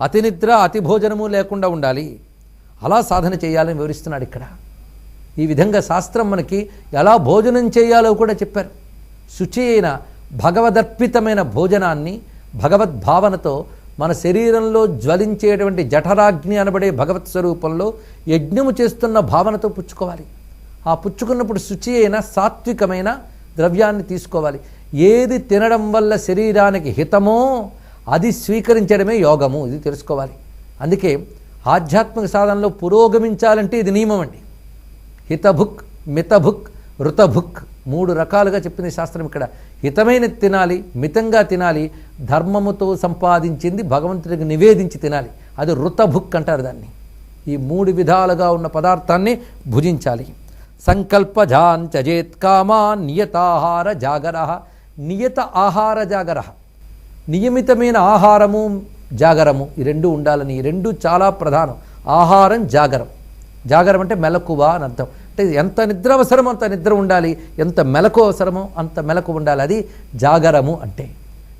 అతి నిద్ర అతి భోజనము లేకుండా ఉండాలి. అలా సాధన చేయాలని వివరిస్తున్నాడు ఇక్కడ. ఈ విధంగా శాస్త్రం మనకి ఎలా భోజనం చేయాలో కూడా చెప్పారు. శుచి అయిన భగవదర్పితమైన భోజనాన్ని భగవద్భావనతో మన శరీరంలో జ్వలించేటువంటి జఠరాగ్ని అనబడే భగవత్ స్వరూపంలో యజ్ఞము చేస్తున్న భావనతో పుచ్చుకోవాలి. ఆ పుచ్చుకున్నప్పుడు శుచి అయిన సాత్వికమైన ద్రవ్యాన్ని తీసుకోవాలి. ఏది తినడం వల్ల శరీరానికి హితమో అది స్వీకరించడమే యోగము ఇది తెలుసుకోవాలి. అందుకే ఆధ్యాత్మిక సాధనలో పురోగమించాలంటే ఇది నియమం అండి హితభుక్ మితభుక్ ఋతభుక్ మూడు రకాలుగా చెప్పింది శాస్త్రం ఇక్కడ. హితమైన తినాలి మితంగా తినాలి ధర్మముతో సంపాదించింది భగవంతుడికి నివేదించి తినాలి. అది ఋతభుక్ అంటారు దాన్ని. ఈ మూడు విధాలుగా ఉన్న పదార్థాన్ని భుజించాలి. సంకల్పజాన్ చజేత్ కామా నియతాహార జాగర. నియత ఆహార జాగర. నియమితమైన ఆహారము జాగరము ఈ రెండు ఉండాలని ఈ రెండు చాలా ప్రధానం. ఆహారం జాగరం. జాగరం అంటే మెలకువ అని అర్థం. అంటే ఎంత నిద్ర అవసరమో అంత నిద్ర ఉండాలి. ఎంత మెలకు అవసరమో అంత మెలకు ఉండాలి. అది జాగరము అంటే.